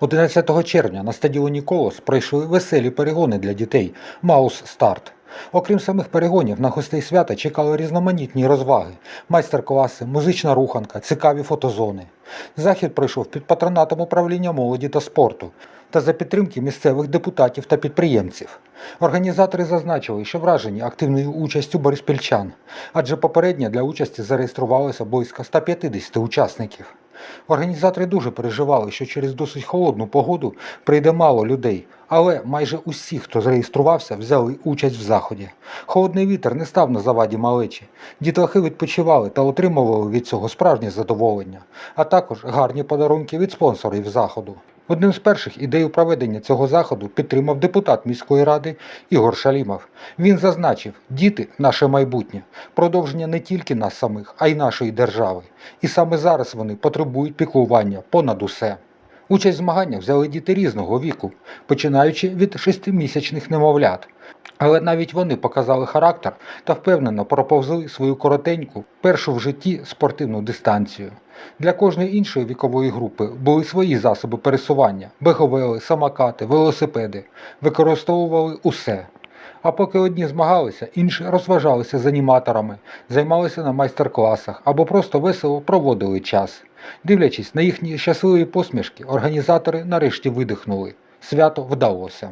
11 червня на стадіоні Колос пройшли веселі перегони для дітей Маус Старт. Окрім самих перегонів, на гостей свята чекали різноманітні розваги, майстер-класи, музична руханка, цікаві фотозони. Захід пройшов під патронатом управління молоді та спорту та за підтримки місцевих депутатів та підприємців. Організатори зазначили, що вражені активною участю бориспільчан, адже попередньо для участі зареєструвалося близько 150 учасників. Організатори дуже переживали, що через досить холодну погоду прийде мало людей, але майже усі, хто зареєструвався, взяли участь в заході. Холодний вітер не став на заваді малечі. Дітлахи відпочивали та отримували від цього справжнє задоволення, а також гарні подарунки від спонсорів заходу. Одним з перших ідею проведення цього заходу підтримав депутат міської ради Ігор Шалімов. Він зазначив, діти наше майбутнє, продовження не тільки нас самих, а й нашої держави. І саме зараз вони потребують піклування понад усе. Участь в змаганнях взяли діти різного віку, починаючи від шестимісячних немовлят. Але навіть вони показали характер та впевнено проповзли свою коротеньку, першу в житті спортивну дистанцію. Для кожної іншої вікової групи були свої засоби пересування: беговели, самокати, велосипеди, використовували усе. А поки одні змагалися, інші розважалися з аніматорами, займалися на майстер-класах або просто весело проводили час. Дивлячись на їхні щасливі посмішки, організатори нарешті видихнули. Свято вдалося.